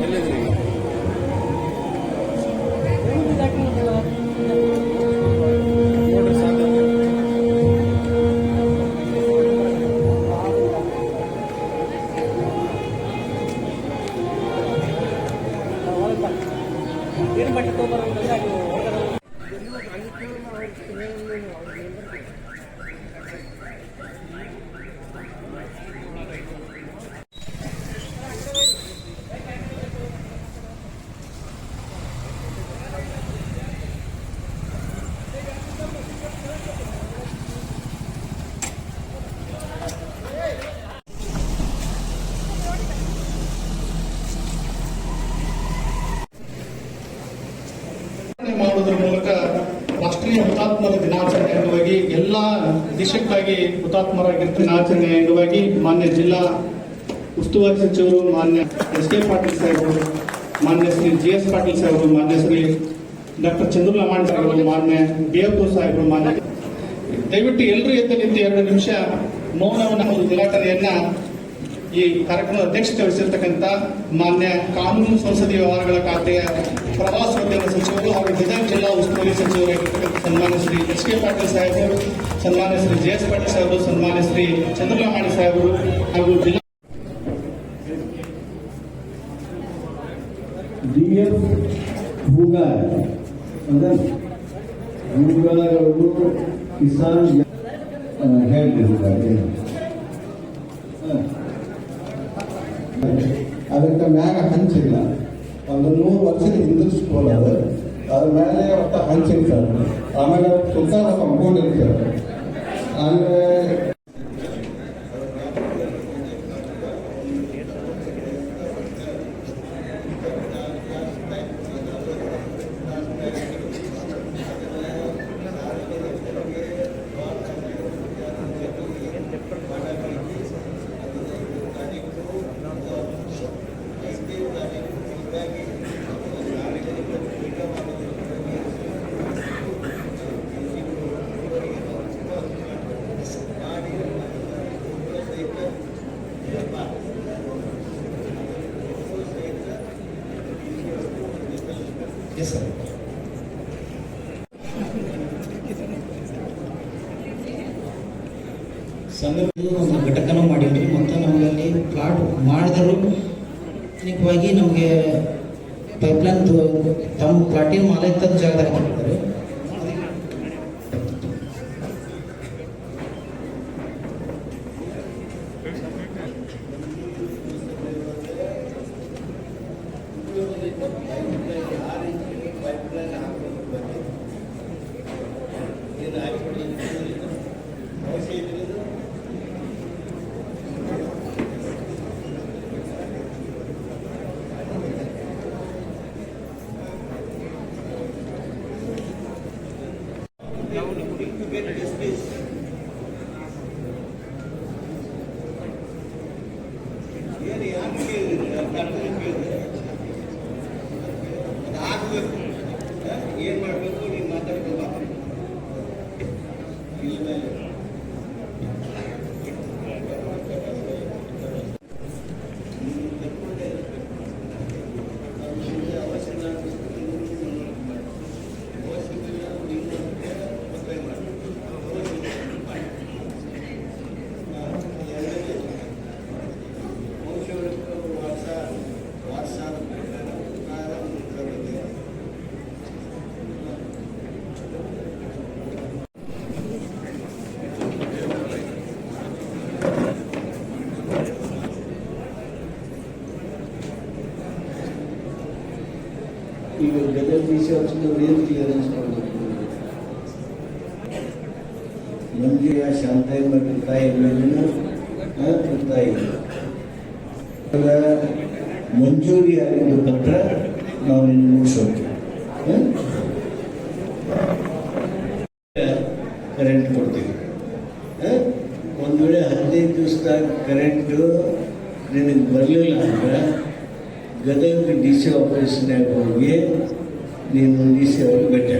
വലിയ ಏನು ಮಟ್ಟ ತೊಗೊಂಬರೋದಂದ್ರೆ ಅದು ಎಲ್ಲ ದೇಶಕ್ಕಾಗಿ ಹುತಾತ್ಮರಾಗಿರ್ತಾರೆ ಆಚರಣೆ ಅಂಗವಾಗಿ ಮಾನ್ಯ ಜಿಲ್ಲಾ ಉಸ್ತುವಾರಿ ಸಚಿವರು, ಮಾನ್ಯ ಎಸ್ ಕೆ ಪಾಟೀಲ್ ಸಾಹೇಬರು, ಮಾನ್ಯ ಶ್ರೀ ಜಿ ಎಸ್ ಪಾಟೀಲ್ ಸಾಹೇಬರು, ಮಾನ್ಯ ಶ್ರೀ ಡಾಕ್ಟರ್ ಚಂದ್ರಲಮಾಣಿ ಸಾಹೇಬರು ಮಾನ್ಯ ಬೇಪು ಸಾಹೇಬರು, ಮಾನ್ಯ ದಯವಿಟ್ಟು ಎಲ್ಲರೂ ಎದ್ದು ನಿಂತು ಎರಡು ನಿಮಿಷ ಮೌನವನ್ನು ಒಂದು ದಿನಾಚರಣೆಯನ್ನ ಈ ಕಾರ್ಯಕ್ರಮದ ಅಧ್ಯಕ್ಷತೆ ವಹಿಸಿರ್ತಕ್ಕಂಥ ಮಾನ್ಯ ಕಾನೂನು ಸಂಸದೀಯ ವ್ಯವಹಾರಗಳ ಖಾತೆಯ ಪ್ರವಾಸೋದ್ಯಮ ಸಚಿವರು ಹಾಗೂ ಗದಗ ಜಿಲ್ಲಾ ಉಸ್ತುವಾರಿ ಸಚಿವರಾಗಿರ್ತಕ್ಕಂಥ ಸನ್ಮಾನ್ಯ ಶ್ರೀ ಎಚ್ ಕೆ ಪಾಟೀಲ್ ಸಾಹೇಬರು, ಸನ್ಮಾನ್ಯ ಶ್ರೀ ಜೆ ಎಸ್ ಪಾಟೀಲ್ ಸಾಹೇಬರು, ಸನ್ಮಾನ್ಯ ಶ್ರೀ ಚಂದ್ರಲಮಾಣಿ ಸಾಹೇಬರು ಹಾಗೂ ಜಿಲ್ಲಾ ಕಿಸಾನ್ ಹೇಳಿದ್ದಾರೆ ಅದಕ್ಕೆ ಮ್ಯಾಗ ಹಂಚಿಲ್ಲ ಒಂದು ನೂರು ವರ್ಷದ ಹಿಂದೂ ಸ್ಕೂಲ್ ಅದು ಅದ್ರ ಮೇಲೆ ಒಟ್ಟ ಹಂಚಿಲ್ಲ ಸರ್ ಆಮೇಲೆ ಸುಲ್ತಾನ ಕಂಪೌಂಡ್ ಇರ್ತದೆ ಆಮೇಲೆ ಎಸ್ ಸರ್ ಸಂಘದಲ್ಲಿ ಒಂದು ಘಟಕನೂ ಮಾಡಿದ್ವಿ ಮತ್ತು ನಮ್ಮಲ್ಲಿ ಪ್ಲಾಟ್ ಮಾಡಿದ್ರು. ನಿಖವಾಗಿ ನಮಗೆ ಪೈಪ್ಲೈನ್ ತಮ್ಮ ಪ್ಲಾಟಿನ ಮಾಲೀಕದ ಜಾಗದಾಗ ಹಾಕಿರ್ತಾರೆ ಏನ್ ಸಿ ಆಫೀಸ್ನವ್ರು ಏನು ಕ್ಲಿಯರೆನ್ಸ್ ಮಾಡಬೇಕು? ಮಂಜುಯ ಶಾಂತಾಯಿ ಮತ್ತು ತಾಯಿ ಮೇಲಿನ ತಾಯಿ ಮಂಜೂರಿ ಆಗಿದ್ದು ಪತ್ರ ನಾವು ನಿನ್ನ ಮುಗಿಸೋಕೆ. ಕರೆಂಟ್ ಕೊಡ್ತೀವಿ? ಒಂದು ವೇಳೆ ಹದಿನೈದು ದಿವಸದಾಗ ಕರೆಂಟು ನಿನಗೆ ಬರಲಿಲ್ಲ ಅಂದ್ರೆ ಗದಗ ಡಿ ಸಿ ಆಫೀಸ್ನಾಗ ಹೋಗಿ ನೀನು ಡಿ ಸಿ ಅವ್ರಿಗೆ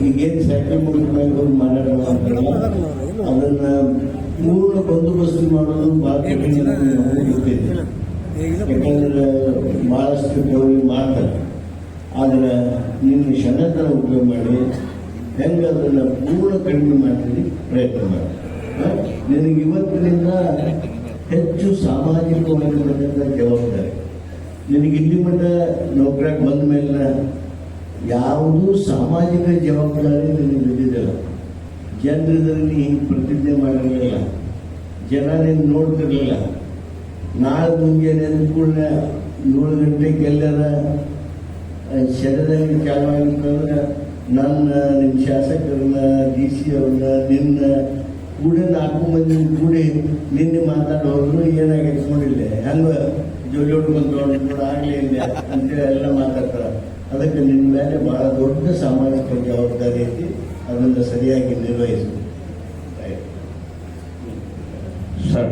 ಈಗೇನು ಸೈಕಲ್ ಮುಗಿದ ಮೇಲೆ ಅದನ್ನ ಪೂರ್ಣ ಬಂದೋಬಸ್ತಿ ಮಾಡೋದು ಗೊತ್ತಿದೆ ಯಾಕಂದ್ರೆ ಭಾಳಷ್ಟು ಗೌರಿ ಮಾಡ್ತಾರೆ ಆದ್ರೆ ನಿಮ್ಮ ಶನತನ ಉಪಯೋಗ ಮಾಡಿ ಹೆಂಗೆ ಅದನ್ನು ಪೂರ್ಣ ಕಡಿಮೆ ಮಾಡ್ತೀನಿ ಪ್ರಯತ್ನ ಮಾಡಿ? ನಿನಗೆ ಇವತ್ತಿನಿಂದ ಹೆಚ್ಚು ಸಾಮಾಜಿಕವಾಗಿ ಬಂದಂಥ ಜವಾಬ್ದಾರಿ. ನಿನಗೆ ಇಲ್ಲಿ ಮಟ್ಟ ನೌಕರಾಗಿ ಬಂದ ಮೇಲೆ ಯಾವುದೂ ಸಾಮಾಜಿಕ ಜವಾಬ್ದಾರಿ ನನಗೆ ಬಿದ್ದಿದ್ದಿಲ್ಲ ಜನರಲ್ಲಿ ಪ್ರತಿಜ್ಞೆ ಮಾಡಿರಲಿಲ್ಲ ಜನ ನೀನು ನೋಡ್ತಿರಲಿಲ್ಲ. ನಾಳೆ ಮುಂಜಾನೆ ಕೂಡಲೇ ಏಳು ಗಂಟೆಗೆ ಎಲ್ಲರ ಶರೀರದಲ್ಲಿ ಚಾಲು ಆಗಿತ್ತಂದ್ರೆ ನನ್ನ, ನಿಮ್ಮ ಶಾಸಕರನ್ನ, ಡಿ ಸಿ ಅವ್ರನ್ನ, ನಿನ್ನ ಕೂಡ ನಾಲ್ಕು ಮಂದಿ ಕೂಡಿ ನಿನ್ನೆ ಏನಾಗಿ ಏನಾಗೈತೆ ನೋಡಿಲ್ಲ. ಹೆಂಗ ಜೋಲಿ ಬಂದು ಕೂಡ ಆಗಲೇ ಇಲ್ಲ ಅಂತೇಳಿ ಎಲ್ಲ ಮಾತಾಡ್ತಾರೆ. ಅದಕ್ಕೆ ನಿಮ್ಮ ಮೇಲೆ ಬಹಳ ದೊಡ್ಡ ಸಾಮಾಜಿಕ ಜವಾಬ್ದಾರಿ ಐತಿ. ಅದನ್ನು ಸರಿಯಾಗಿ ನಿರ್ವಹಿಸಬೇಕು ಸರ್